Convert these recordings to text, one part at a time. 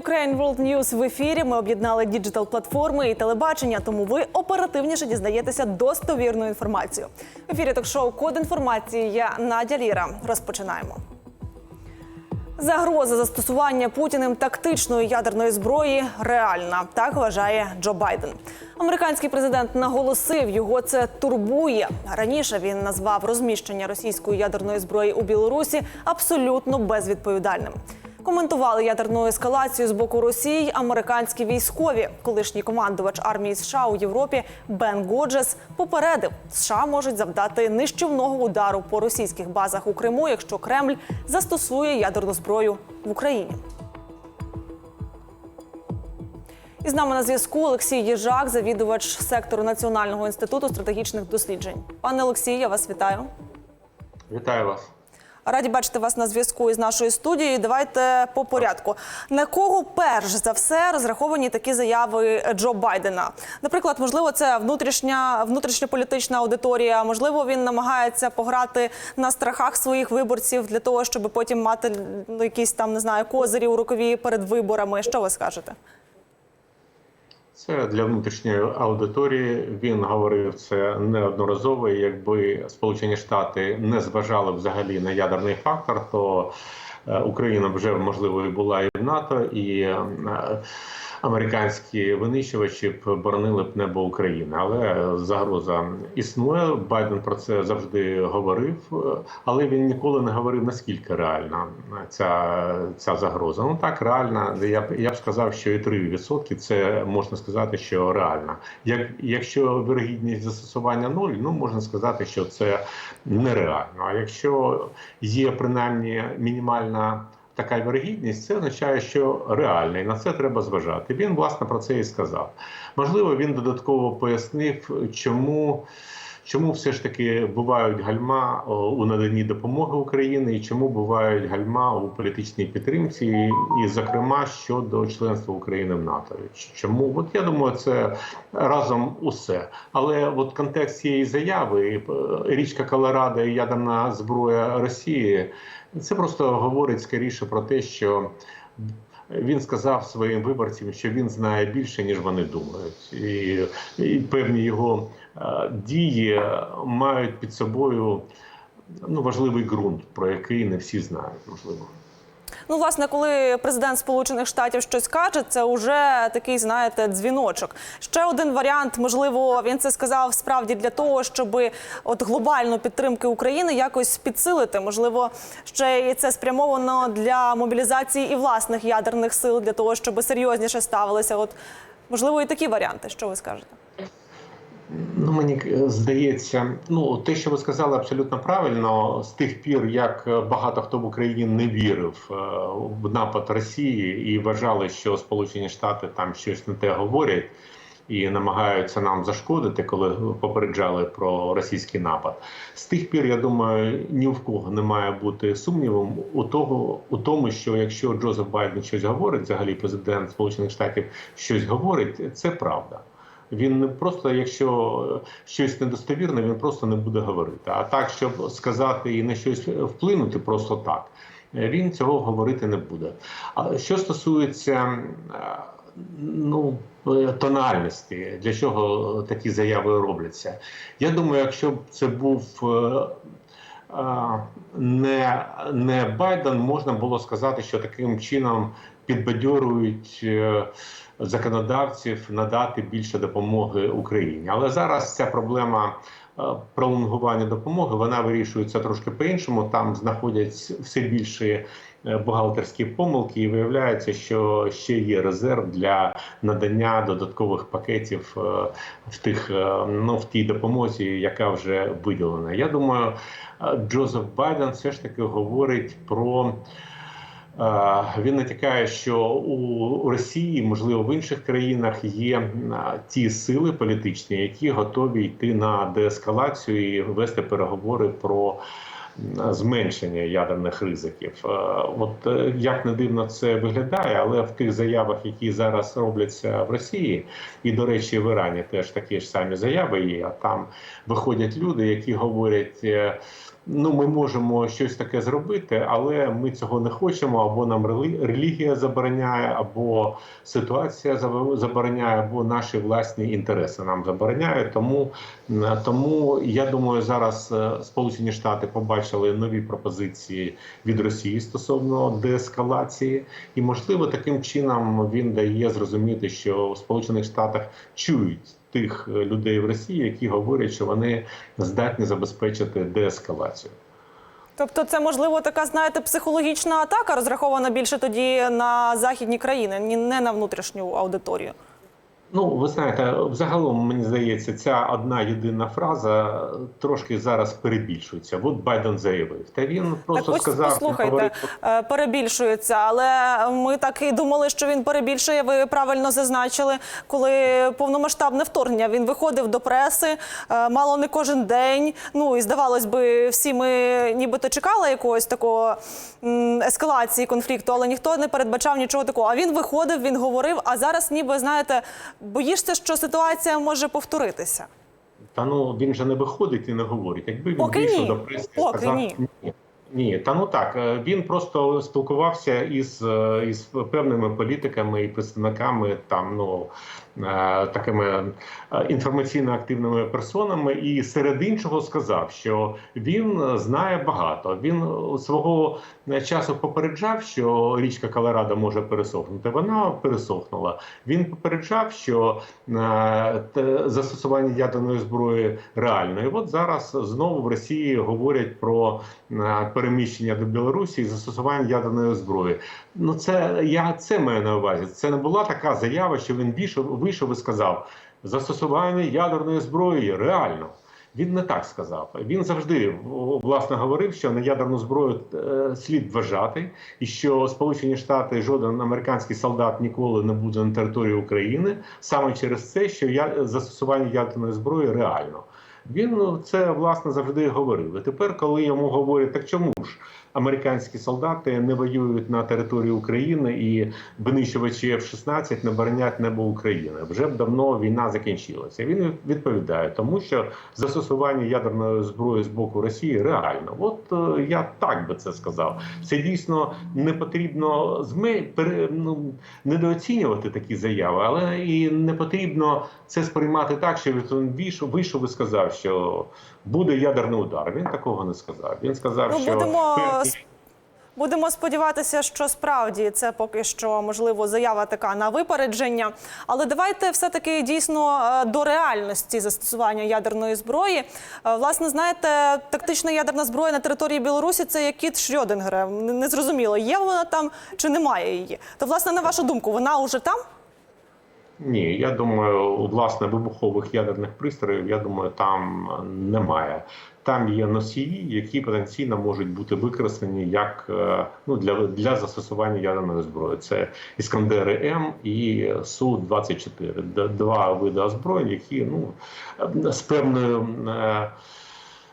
Ukraine World News в ефірі. Ми об'єднали діджитал платформи і телебачення, тому ви оперативніше дізнаєтеся достовірну інформацію. В ефірі ток-шоу Код інформації. Я Надя Ліра. Розпочинаємо. Загроза застосування путіним тактичної ядерної зброї реальна. Так вважає Джо Байден. Американський президент наголосив, його це турбує. Раніше він назвав розміщення російської ядерної зброї у Білорусі абсолютно безвідповідальним. Коментували ядерну ескалацію з боку Росії американські військові. Колишній командувач армії США у Європі Бен Годжес попередив, США можуть завдати нищівного удару по російських базах у Криму, якщо Кремль застосує ядерну зброю в Україні. І з нами на зв'язку Олексій Єжак, завідувач сектору Національного інституту стратегічних досліджень. Пане Олексій, я вас вітаю. Вітаю вас. Раді бачити вас на зв'язку із нашою студією. Давайте по порядку. На кого перш за все розраховані такі заяви Джо Байдена? Наприклад, можливо, це внутрішня внутрішньополітична аудиторія. Можливо, він намагається пограти на страхах своїх виборців для того, щоб потім мати якісь там не знаю козирі у рукаві перед виборами. Що ви скажете? Це для внутрішньої аудиторії. Він говорив це неодноразово. Якби Сполучені Штати не зважали взагалі на ядерний фактор, то е, Україна вже можливо була і в НАТО, і е, американські винищувачі б боронили б небо України. Але загроза існує. Байден про це завжди говорив, але він ніколи не говорив наскільки реальна ця, ця загроза. Ну так реальна. Я б я б сказав, що і 3% це можна сказати, що реальна. Як якщо вирогідність застосування нуль, ну можна сказати, що це нереально. А якщо є принаймні мінімальна така вірогідність, це означає, що реально, і на це треба зважати. Він власне про це і сказав. Можливо, він додатково пояснив, чому. Чому все ж таки бувають гальма у наданні допомоги Україні, і чому бувають гальма у політичній підтримці, і, зокрема щодо членства України в НАТО? Чому от я думаю, це разом усе. Але от контекст цієї заяви, річка Колорадо і ядерна зброя Росії, це просто говорить скоріше про те, що. Він сказав своїм виборцям, що він знає більше ніж вони думають, і, і певні його е, дії мають під собою ну важливий ґрунт, про який не всі знають, можливо. Ну, власне, коли президент Сполучених Штатів щось каже, це вже такий, знаєте, дзвіночок. Ще один варіант, можливо, він це сказав справді для того, щоб от глобальну підтримки України якось підсилити. Можливо, ще і це спрямовано для мобілізації і власних ядерних сил для того, щоб серйозніше ставилися. От можливо, і такі варіанти. Що ви скажете? Ну, мені здається, ну те, що ви сказали, абсолютно правильно. З тих пір, як багато хто в Україні не вірив в напад Росії і вважали, що Сполучені Штати там щось не те говорять і намагаються нам зашкодити, коли попереджали про російський напад. З тих пір, я думаю, ні в кого не має бути сумнівом у того, у тому, що якщо Джозеф Байден щось говорить, взагалі президент Сполучених Штатів щось говорить, це правда. Він не просто, якщо щось недостовірне, він просто не буде говорити. А так, щоб сказати і на щось вплинути, просто так він цього говорити не буде. А що стосується ну тональності, для чого такі заяви робляться? Я думаю, якщо б це був не, не Байден, можна було сказати, що таким чином підбадьорюють законодавців надати більше допомоги Україні. Але зараз ця проблема пролонгування допомоги вона вирішується трошки по-іншому. Там знаходять все більше бухгалтерські помилки, і виявляється, що ще є резерв для надання додаткових пакетів в тих ну в тій допомозі, яка вже виділена. Я думаю, Джозеф Байден все ж таки говорить про. Він натякає, що у Росії, можливо, в інших країнах є ті сили політичні, які готові йти на деескалацію і вести переговори про зменшення ядерних ризиків. От як не дивно це виглядає, але в тих заявах, які зараз робляться в Росії, і до речі, в Ірані теж такі ж самі заяви є. А там виходять люди, які говорять. Ну, ми можемо щось таке зробити, але ми цього не хочемо. Або нам релігія забороняє, або ситуація заб- забороняє, або наші власні інтереси нам забороняють. Тому, тому я думаю, зараз е, Сполучені Штати побачили нові пропозиції від Росії стосовно деескалації, і можливо таким чином він дає зрозуміти, що в Сполучених Штатах чують тих е, людей в Росії, які говорять, що вони здатні забезпечити деескалацію. Тобто, це можливо така, знаєте, психологічна атака, розрахована більше тоді на західні країни, ні- не на внутрішню аудиторію. Ну, ви знаєте, взагалом мені здається, ця одна єдина фраза трошки зараз перебільшується. От Байден заявив. Та він просто так ось сказав, послухайте, говорив, е, перебільшується, але ми так і думали, що він перебільшує. Ви правильно зазначили, коли повномасштабне вторгнення він виходив до преси, е, мало не кожен день. Ну і здавалось би, всі ми нібито чекали якогось такого ескалації конфлікту, але ніхто не передбачав нічого такого. А він виходив, він говорив. А зараз, ніби знаєте, боїшся, що ситуація може повторитися. Та ну він же не виходить і не говорить. Якби він Поки вийшов ні. до преси і Поки сказав ні. ні. Ні, та ну так е, він просто спілкувався із, е, із певними політиками і представниками там ну е, такими інформаційно активними персонами, і серед іншого сказав, що він знає багато. Він свого часу попереджав, що річка Колорадо може пересохнути. Вона пересохнула. Він попереджав, що застосування ядерної зброї реально. І от зараз знову в Росії говорять про переміщення до Білорусі і застосування ядерної зброї. Ну це я це маю на увазі. Це не була така заява, що він вийшов, вийшов і сказав застосування ядерної зброї реально. Він не так сказав. Він завжди власне говорив, що на ядерну зброю е, слід вважати, і що Сполучені Штати жоден американський солдат ніколи не буде на території України саме через це, що я застосування ядерної зброї реально. Він ну, це власне завжди говорив. І тепер, коли йому говорять, так чому ж американські солдати не воюють на території України і винищувачі F-16 не боронять небо України? Вже б давно війна закінчилася. Він відповідає, тому що застосування ядерної зброї з боку Росії реально. От е, я так би це сказав. Це дійсно не потрібно зме ну, недооцінювати такі заяви, але і не потрібно це сприймати так, що він вийшов і сказав, що буде ядерний удар. Він такого не сказав. Він сказав, Ну, що будемо Будемо сподіватися, що справді це поки що можливо заява така на випередження. Але давайте все-таки дійсно е, до реальності застосування ядерної зброї. Е, Власне, знаєте, тактична ядерна зброя на території Білорусі це як кіт Шрёдингера. Не не зрозуміло, є вона там чи немає її. То, власне, на вашу думку, вона уже там? Ні, я думаю, власне, вибухових ядерних пристроїв, я думаю, там немає. Там є носії, які потенційно можуть бути використані як е, ну для, для застосування ядерної зброї. Це Іскандери М і Су 24 Два види озброєнь, які ну з певною.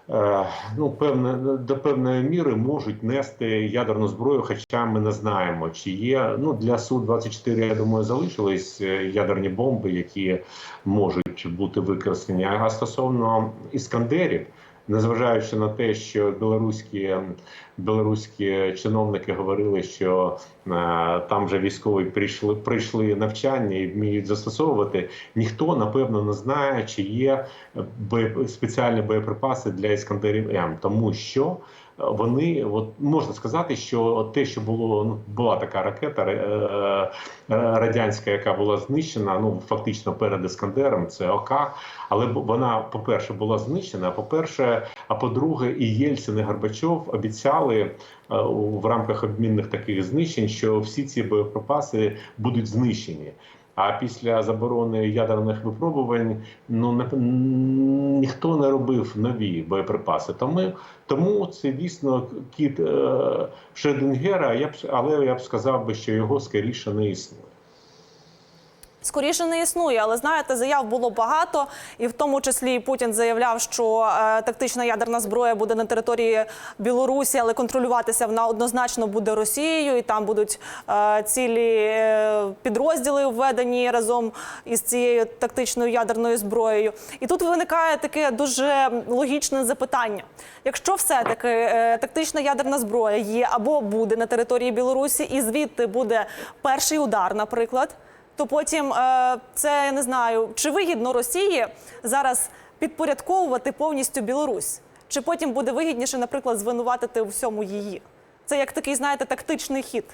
Е, Ну, певне до певної міри можуть нести ядерну зброю, хоча ми не знаємо, чи є ну для су 24 Я думаю, залишились е, ядерні бомби, які можуть бути використані. А стосовно іскандерів, незважаючи на те, що білоруські білоруські чиновники говорили, що е, там вже військові прийшли прийшли навчання і вміють застосовувати. Ніхто напевно не знає, чи є боє, спеціальні боєприпаси для іскандерів М, тому що вони от можна сказати, що те, що було ну була така ракета е, е, радянська, яка була знищена, ну фактично перед іскандером, це ОК, але вона, по-перше, була знищена. По-перше, а по-друге, і Єльцин і Горбачов обіцяли е, в рамках обмінних таких знищень, що всі ці боєприпаси будуть знищені. А після заборони ядерних випробувань ну не, ніхто не робив нові боєприпаси. Тому, тому це дійсно кіт е, Шедингера. Я б але я б сказав би, що його скоріше не існує. Скоріше не існує, але знаєте, заяв було багато, і в тому числі Путін заявляв, що е, тактична ядерна зброя буде на території Білорусі, але контролюватися вона однозначно буде Росією, і там будуть е, цілі е, підрозділи введені разом із цією тактичною ядерною зброєю. І тут виникає таке дуже логічне запитання: якщо все-таки тактична ядерна зброя є або буде на території Білорусі, і звідти буде перший удар, наприклад то потім е, це я не знаю, чи вигідно Росії зараз підпорядковувати повністю Білорусь, чи потім буде вигідніше, наприклад, звинуватити у всьому її. Це як такий, знаєте, тактичний хід.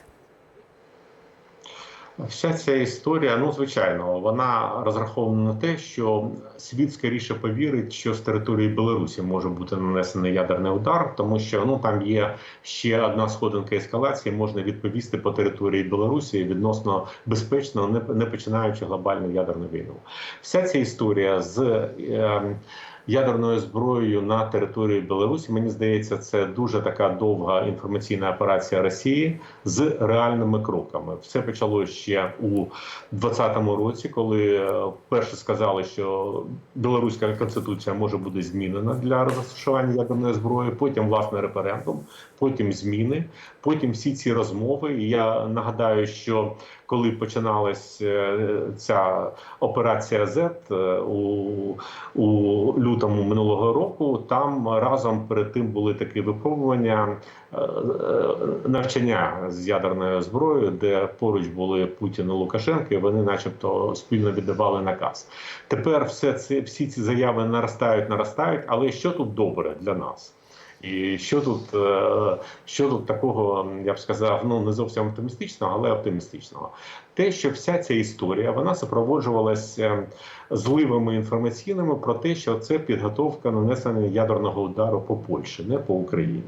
Вся ця історія, ну звичайно, вона розрахована на те, що світ скоріше повірить, що з території Білорусі може бути нанесений ядерний удар, тому що ну там є ще одна сходинка ескалації. Можна відповісти по території Білорусі відносно безпечно, не, починаючи глобальну ядерну війну. Вся ця історія з е, ядерною зброєю на території Білорусі, мені здається, це дуже така довга інформаційна операція Росії з реальними кроками. Все почалося ще у 2020 році, коли е, вперше сказали, що білоруська конституція може бути змінена для розташування ядерної зброї. Потім власне референдум, потім зміни, потім всі ці розмови. І я нагадаю, що коли починалась е, ця операція Z е, у, у лютому минулого року, там разом перед тим були такі випробування е, навчання з ядерною зброєю, де поруч були Путін і Лукашенко, і вони, начебто, спільно віддавали наказ. Тепер все це всі ці заяви наростають, наростають. Але що тут добре для нас? І що тут, е, що тут такого, я б сказав, ну не зовсім оптимістичного, але оптимістичного. Те, що вся ця історія вона супроводжувалася зливами інформаційними про те, що це підготовка нанесення ядерного удару по Польщі, не по Україні.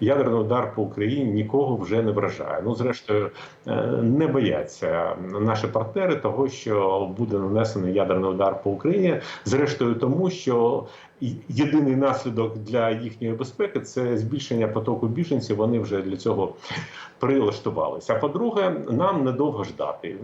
Ядерний удар по Україні нікого вже не вражає. Ну, зрештою, е, не бояться наші партнери того, що буде нанесений ядерний удар по Україні. Зрештою, тому що єдиний наслідок для їхньої безпеки це збільшення потоку біженців. Вони вже для цього прилаштувалися. А по-друге, нам недовго ждати,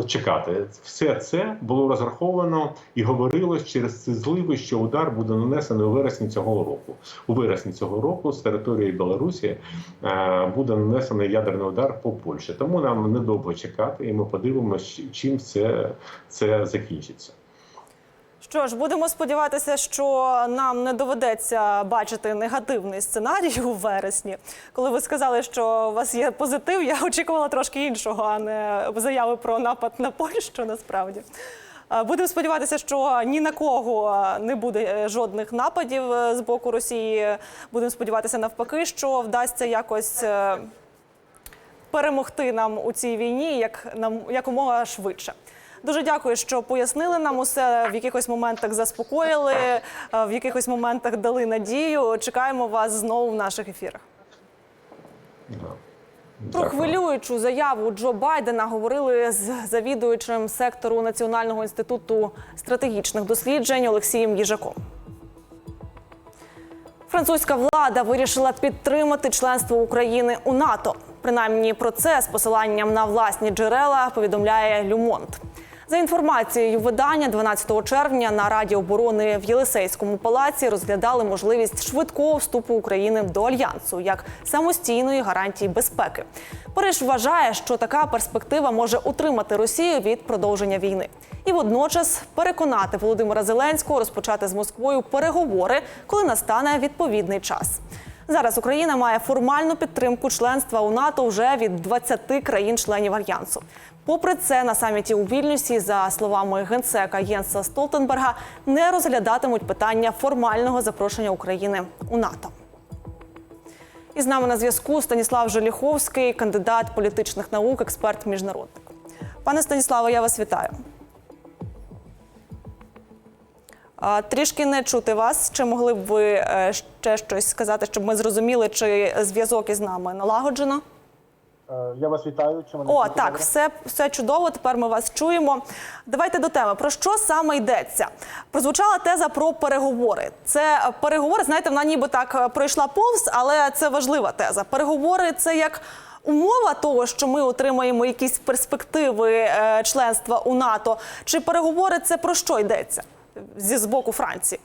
е, чекати. Все це було розраховано і говорилось через ці зливи, що удар буде нанесений у вересні цього року. У вересні цього року з території Білорусі е, буде нанесений ядерний удар по Польщі. Тому нам недовго чекати, і ми подивимося, чим це, це закінчиться. Що ж, будемо сподіватися, що нам не доведеться бачити негативний сценарій у вересні. Коли ви сказали, що у вас є позитив, я очікувала трошки іншого, а не заяви про напад на Польщу. Насправді будемо сподіватися, що ні на кого не буде жодних нападів е, з боку Росії. Будемо сподіватися навпаки, що вдасться якось. е, перемогти нам у цій війні як нам якомога швидше. Дуже дякую, що пояснили нам усе в якихось моментах заспокоїли, е, в якихось моментах дали надію. Чекаємо вас знову в наших ефірах. Про хвилюючу заяву Джо Байдена говорили з завідуючим сектору Національного інституту стратегічних досліджень Олексієм Їжаком. Французька влада вирішила підтримати членство України у НАТО. Принаймні про це з посиланням на власні джерела повідомляє Люмонт. За інформацією видання, 12 червня на Раді оборони в Єлисейському палаці розглядали можливість швидкого вступу України до альянсу як самостійної гарантії безпеки. Париж вважає, що така перспектива може утримати Росію від продовження війни і водночас переконати Володимира Зеленського розпочати з Москвою переговори, коли настане відповідний час. Зараз Україна має формальну підтримку членства у НАТО вже від 20 країн-членів альянсу. Попри це, на саміті у Вільнюсі, за словами генсека Єнса Столтенберга, не розглядатимуть питання формального запрошення України у НАТО. І з нами на зв'язку Станіслав Желіховський, кандидат політичних наук, експерт міжнародник. Пане Станіславе, я вас вітаю. Трішки не чути вас. Чи могли б ви е, ще щось сказати, щоб ми зрозуміли, чи зв'язок із нами налагоджено? Е, Я вас вітаю. Чи мене О, так, добре? все, все чудово. Тепер ми вас чуємо. Давайте до теми. Про що саме йдеться? Прозвучала теза про переговори. Це переговори, знаєте, вона ніби так е, пройшла повз, але це важлива теза. Переговори це як умова того, що ми отримаємо якісь перспективи членства у НАТО, чи переговори це про що йдеться зі з боку Франції?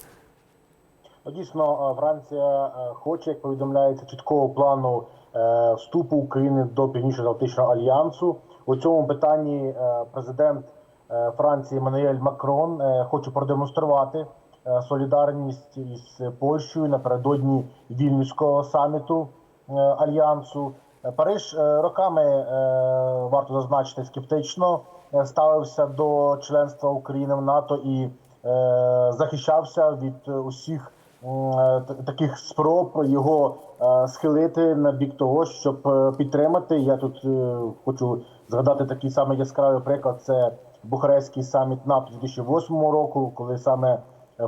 Ну, Дійсно, е, Франція е, хоче, як повідомляється, чіткого плану е, вступу України до Північно-Атлантичного альянсу. У цьому питанні президент Франції Мануель Макрон хоче продемонструвати солідарність із Польщею напередодні вільнюського саміту альянсу. Париж роками варто зазначити скептично ставився до членства України в НАТО і захищався від е, усіх е, таких спроб його е, схилити на бік того, щоб е, підтримати. Я тут е, хочу згадати такий самий яскравий приклад. Це Бухарестський саміт НАТО 2008 року, коли саме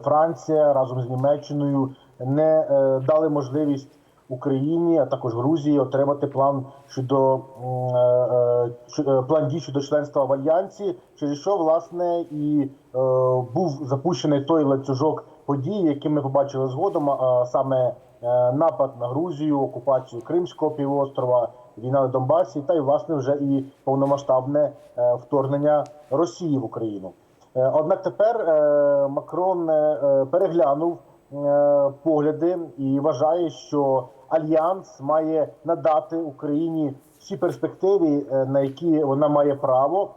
Франція разом з Німеччиною не е, дали можливість Україні, а також Грузії отримати план щодо е, е, е, план дій щодо членства в альянсі, через що власне і був запущений той ланцюжок подій, які ми побачили згодом, а саме напад на Грузію, окупацію Кримського півострова, війна на Донбасі, та й власне вже і повномасштабне вторгнення Росії в Україну. Однак тепер Макрон переглянув погляди і вважає, що альянс має надати Україні всі перспективи, е, на які вона має право.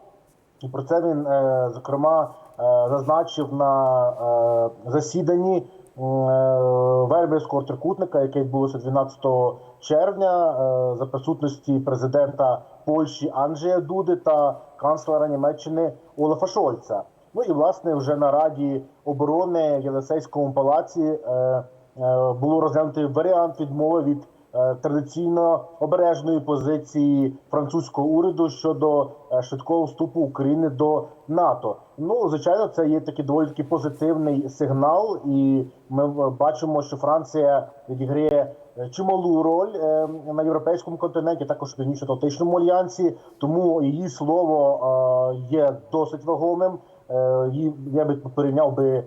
І про це він е, зокрема е, зазначив на засіданні Вербівського трикутника, яке відбулося 12 червня, за присутності президента Польщі Анджея Дуди та канцлера Німеччини Олафа Шольца. Ну і власне вже на Раді оборони в Єлисейському палаці було розглянути варіант відмови від е, традиційно обережної позиції французького уряду щодо е, швидкого вступу України до НАТО. Ну звичайно, це є такий доволі таки позитивний сигнал, і ми е, бачимо, що Франція відіграє е, чималу роль е, на європейському континенті, також північно-атлантичному альянсі. Тому її слово е, є досить вагомим. Е, я би порівняв би е,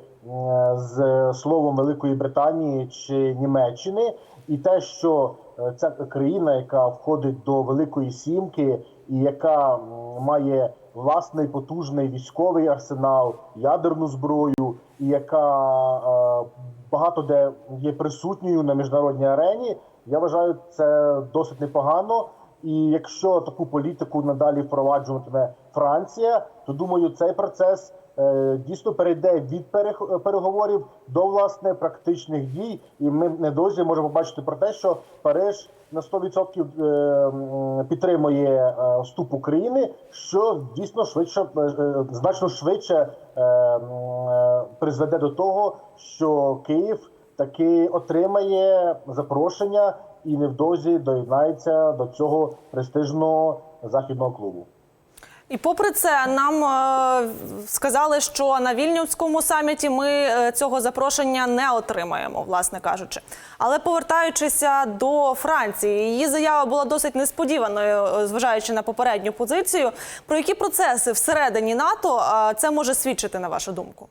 з словом Великої Британії чи Німеччини, і те, що е, ця країна, яка входить до Великої Сімки, і яка має власний потужний військовий арсенал, ядерну зброю, і яка е, багато де є присутньою на міжнародній арені, я вважаю це досить непогано. І якщо таку політику надалі впроваджуватиме Франція, то думаю, цей процес е, дійсно перейде від переговорів до власне практичних дій, і ми недовзі можемо побачити про те, що Париж на 100% е, підтримує е, вступ України, що дійсно швидше значно швидше призведе до того, що Київ таки отримає запрошення і невдовзі доєднається до цього престижного західного клубу. І попри це, нам е, сказали, що на вільнюському саміті ми е, цього запрошення не отримаємо, власне кажучи. Але повертаючися до Франції, її заява була досить несподіваною, е, зважаючи на попередню позицію. Про які процеси всередині НАТО це може свідчити на вашу думку?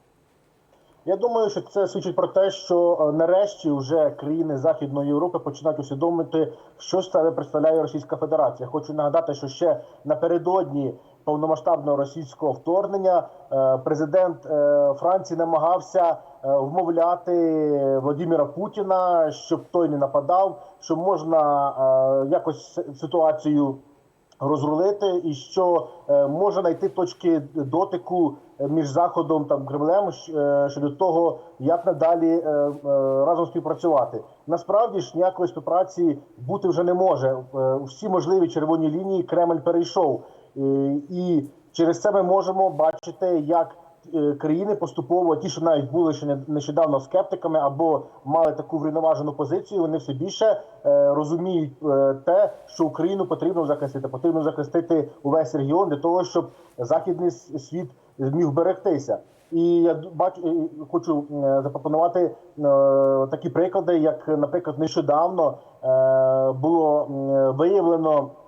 Я думаю, що це свідчить про те, що е, нарешті вже країни Західної Європи починають усвідомити, що з себе представляє Російська Федерація. Хочу нагадати, що ще напередодні повномасштабного російського вторгнення е, президент е, Франції намагався вмовляти Владимира Путіна, щоб той не нападав, що можна якось ситуацію розрулити, і що е, може знайти точки дотику е, між заходом та Кремлем е, щодо того, як надалі разом співпрацювати. Насправді ж ніякої співпраці бути вже не може. Всі можливі червоні лінії Кремль перейшов, і через це ми можемо бачити, як країни поступово, ті, що навіть були ще не- нещодавно скептиками або мали таку врівноважену позицію, вони все більше е, розуміють е, те, що Україну потрібно захистити. Потрібно захистити увесь регіон для того, щоб західний світ зміг берегтися. І я бачу, е, хочу е, запропонувати е, такі приклади, як, наприклад, нещодавно е, було виявлено е,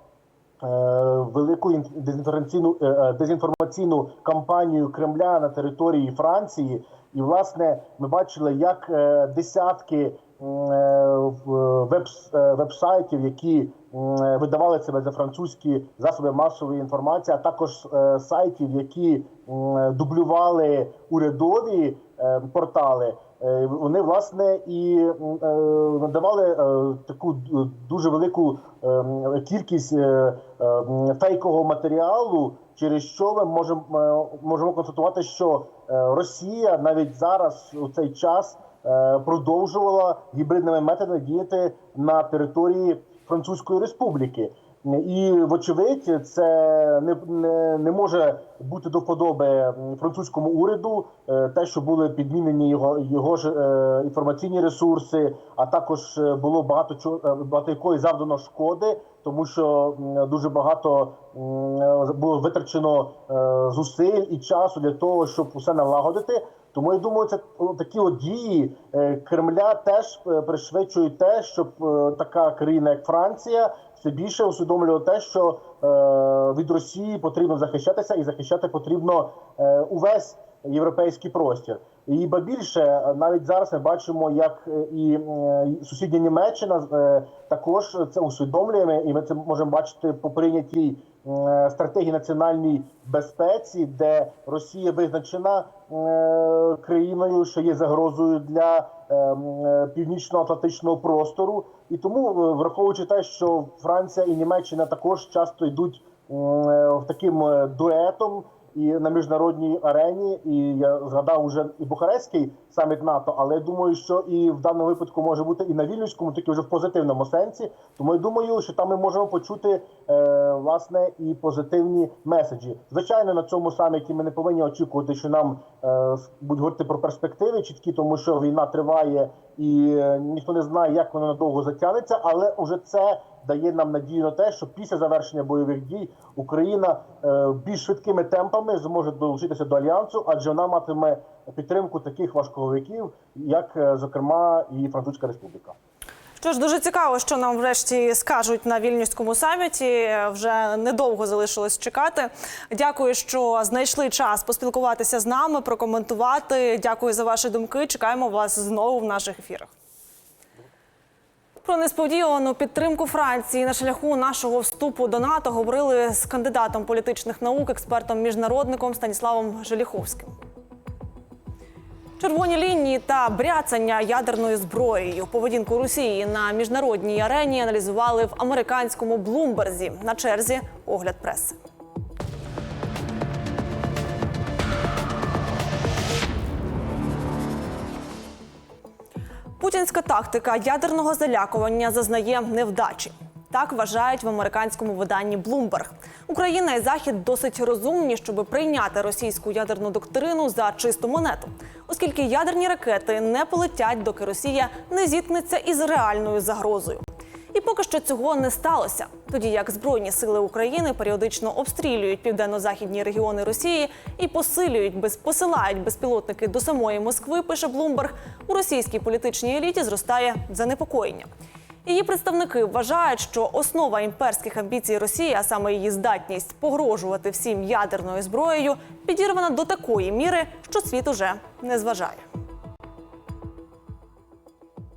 велику ін- дезінформаційну е, е, дезінформаційну кампанію Кремля на території Франції. І власне ми бачили, як е, десятки е, е, веб-сайтів, які е, видавали себе за французькі засоби масової інформації, а також е, сайтів, які дублювали урядові е, портали. Е, Вони власне і е, надавали е, таку дуже велику кількість фейкового матеріалу, через що ми можемо можемо констатувати, що Росія навіть зараз у цей час продовжувала гібридними методами діяти на території Французької Республіки. І вочевидь, це не, не, не може бути до вподоби французькому уряду, е, те, що були підмінені його його ж е, інформаційні ресурси, а також е, було багато чого е, багато якої завдано шкоди, тому що дуже багато е, було витрачено е, зусиль і часу для того, щоб усе налагодити. Тому я думаю, це такі от дії е, Кремля теж е, пришвидшують те, щоб е, така країна, як Франція, все більше усвідомлювала те, що е, від Росії потрібно захищатися, і захищати потрібно е, увесь європейський простір. І ба більше навіть зараз ми бачимо, як е, і сусідня Німеччина також це усвідомлює, і ми це можемо бачити по прийнятій стратегії національній безпеці, де Росія визначена країною, що є загрозою для північно-атлантичного простору, і тому, е, враховуючи те, що Франція і Німеччина також часто йдуть е, таким е, дуетом і на міжнародній арені, і я згадав уже і Бухарестський саміт НАТО, але я думаю, що і в даному випадку може бути і на Вільнюському, тільки вже в позитивному сенсі. Тому я думаю, що там ми можемо почути е, власне і позитивні меседжі. Звичайно, на цьому саміті ми не повинні очікувати, що нам е, будуть говорити про перспективи чіткі, тому що війна триває і е, ніхто не знає, як воно надовго затягнеться, але уже це дає нам надію на те, що після завершення бойових дій Україна е, більш швидкими темпами зможе долучитися до альянсу, адже вона матиме підтримку таких важковиків, як е, зокрема і Французька Республіка. Що ж, дуже цікаво, що нам врешті скажуть на вільнюському саміті. Вже недовго залишилось чекати. Дякую, що знайшли час поспілкуватися з нами, прокоментувати. Дякую за ваші думки. Чекаємо вас знову в наших ефірах. Про несподівану підтримку Франції на шляху нашого вступу до НАТО говорили з кандидатом політичних наук, експертом міжнародником Станіславом Желіховським. Червоні лінії та бряцання ядерною зброєю. Поведінку Росії на міжнародній арені аналізували в американському Блумберзі. На черзі огляд преси. Путінська тактика ядерного залякування зазнає невдачі. Так вважають в американському виданні Bloomberg. Україна і Захід досить розумні, щоб прийняти російську ядерну доктрину за чисту монету, оскільки ядерні ракети не полетять, доки Росія не зіткнеться із реальною загрозою. І поки що цього не сталося. Тоді як Збройні сили України періодично обстрілюють південно-західні регіони Росії і посилюють без посилають безпілотники до самої Москви, пише Блумберг, у російській політичній еліті зростає занепокоєння. Її представники вважають, що основа імперських амбіцій Росії, а саме її здатність погрожувати всім ядерною зброєю, підірвана до такої міри, що світ уже не зважає.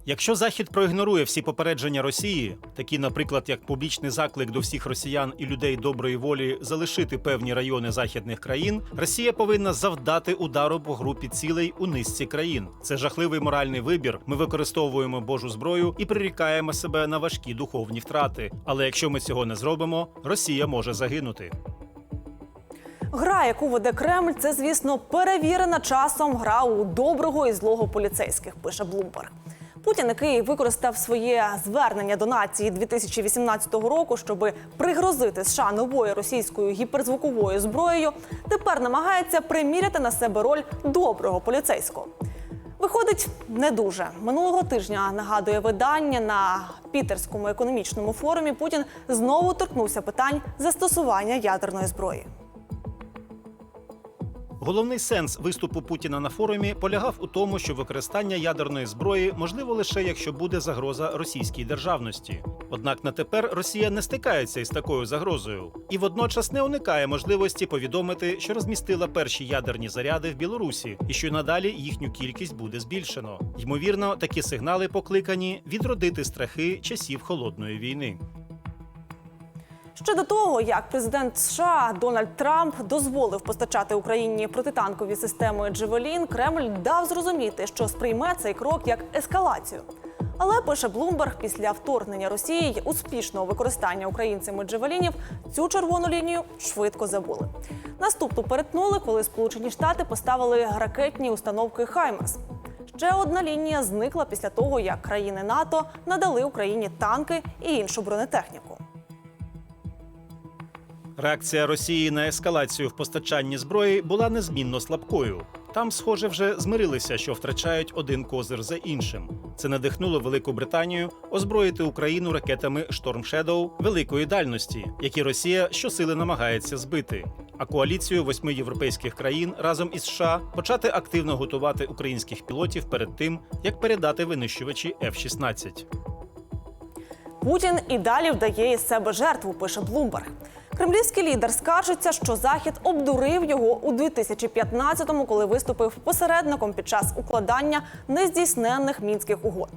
Якщо Захід проігнорує всі попередження Росії, такі, наприклад, як публічний заклик до всіх росіян і людей доброї волі залишити певні райони західних країн, Росія повинна завдати удару по групі цілей у низці країн. Це жахливий моральний вибір. Ми використовуємо Божу зброю і прирікаємо себе на важкі духовні втрати. Але якщо ми цього не зробимо, Росія може загинути. Гра, яку веде Кремль, це, звісно, перевірена часом гра у доброго і злого поліцейських, пише Блумберг. Путін, який використав своє звернення до нації 2018 року, щоб пригрозити США новою російською гіперзвуковою зброєю, тепер намагається приміряти на себе роль доброго поліцейського. Виходить не дуже минулого тижня. Нагадує видання на пітерському економічному форумі. Путін знову торкнувся питань застосування ядерної зброї. Головний сенс виступу Путіна на форумі полягав у тому, що використання ядерної зброї можливо лише якщо буде загроза російській державності. Однак на тепер Росія не стикається із такою загрозою і водночас не уникає можливості повідомити, що розмістила перші ядерні заряди в Білорусі, і що надалі їхню кількість буде збільшено. Ймовірно, такі сигнали покликані відродити страхи часів холодної війни. Ще до того, як президент США Дональд Трамп дозволив постачати Україні протитанкові системи Джевелін, Кремль дав зрозуміти, що сприйме цей крок як ескалацію. Але пише Блумберг, після вторгнення Росії й успішного використання українцями Джевелінів цю червону лінію швидко забули. Наступну перетнули, коли Сполучені Штати поставили ракетні установки Хаймерс. Ще одна лінія зникла після того, як країни НАТО надали Україні танки і іншу бронетехніку. Реакція Росії на ескалацію в постачанні зброї була незмінно слабкою. Там, схоже, вже змирилися, що втрачають один козир за іншим. Це надихнуло Велику Британію озброїти Україну ракетами Storm Shadow великої дальності, які Росія щосили намагається збити. А коаліцію восьми європейських країн разом із США почати активно готувати українських пілотів перед тим, як передати винищувачі F-16. Путін і далі вдає із себе жертву, пише Блумберг. Кремлівський лідер скаржиться, що Захід обдурив його у 2015-му, коли виступив посередником під час укладання нездійсненних мінських угод.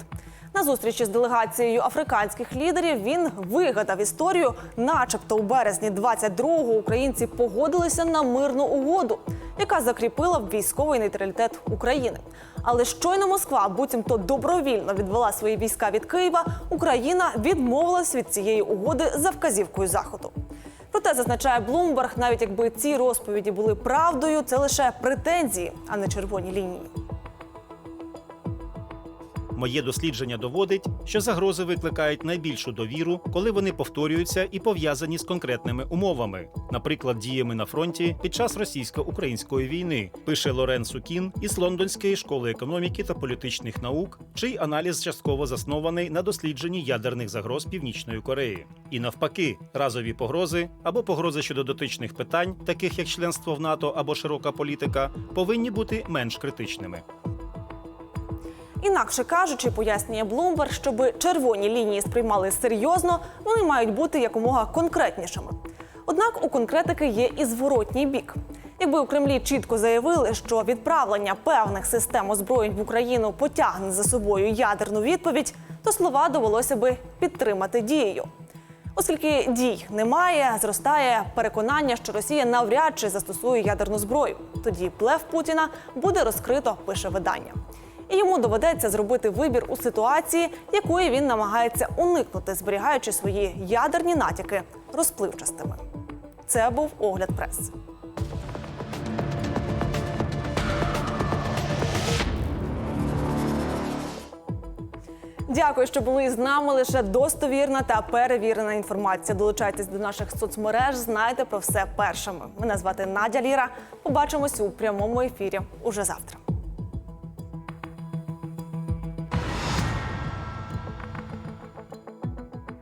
На зустрічі з делегацією африканських лідерів він вигадав історію, начебто у березні 22-го українці погодилися на мирну угоду, яка закріпила б військовий нейтралітет України. Але щойно Москва буцімто добровільно відвела свої війська від Києва, Україна відмовилась від цієї угоди за вказівкою Заходу. Проте зазначає Блумберг, навіть якби ці розповіді були правдою, це лише претензії, а не червоні лінії. Моє дослідження доводить, що загрози викликають найбільшу довіру, коли вони повторюються і пов'язані з конкретними умовами, наприклад, діями на фронті під час російсько-української війни, пише Лорен Сукін із Лондонської школи економіки та політичних наук, чий аналіз частково заснований на дослідженні ядерних загроз Північної Кореї. І навпаки, разові погрози або погрози щодо дотичних питань, таких як членство в НАТО або широка політика, повинні бути менш критичними. Інакше кажучи, пояснює Блумберг, щоб червоні лінії сприймали серйозно, вони мають бути якомога конкретнішими. Однак у конкретики є і зворотній бік. Якби у Кремлі чітко заявили, що відправлення певних систем озброєнь в Україну потягне за собою ядерну відповідь, то слова довелося би підтримати дією. Оскільки дій немає, зростає переконання, що Росія навряд чи застосує ядерну зброю. Тоді плев Путіна буде розкрито, пише видання. І йому доведеться зробити вибір у ситуації, якої він намагається уникнути, зберігаючи свої ядерні натяки розпливчастими. Це був огляд прес. Дякую, що були з нами. Лише достовірна та перевірена інформація. Долучайтесь до наших соцмереж. Знайте про все першими. Мене звати Надя Ліра. Побачимось у прямому ефірі уже завтра.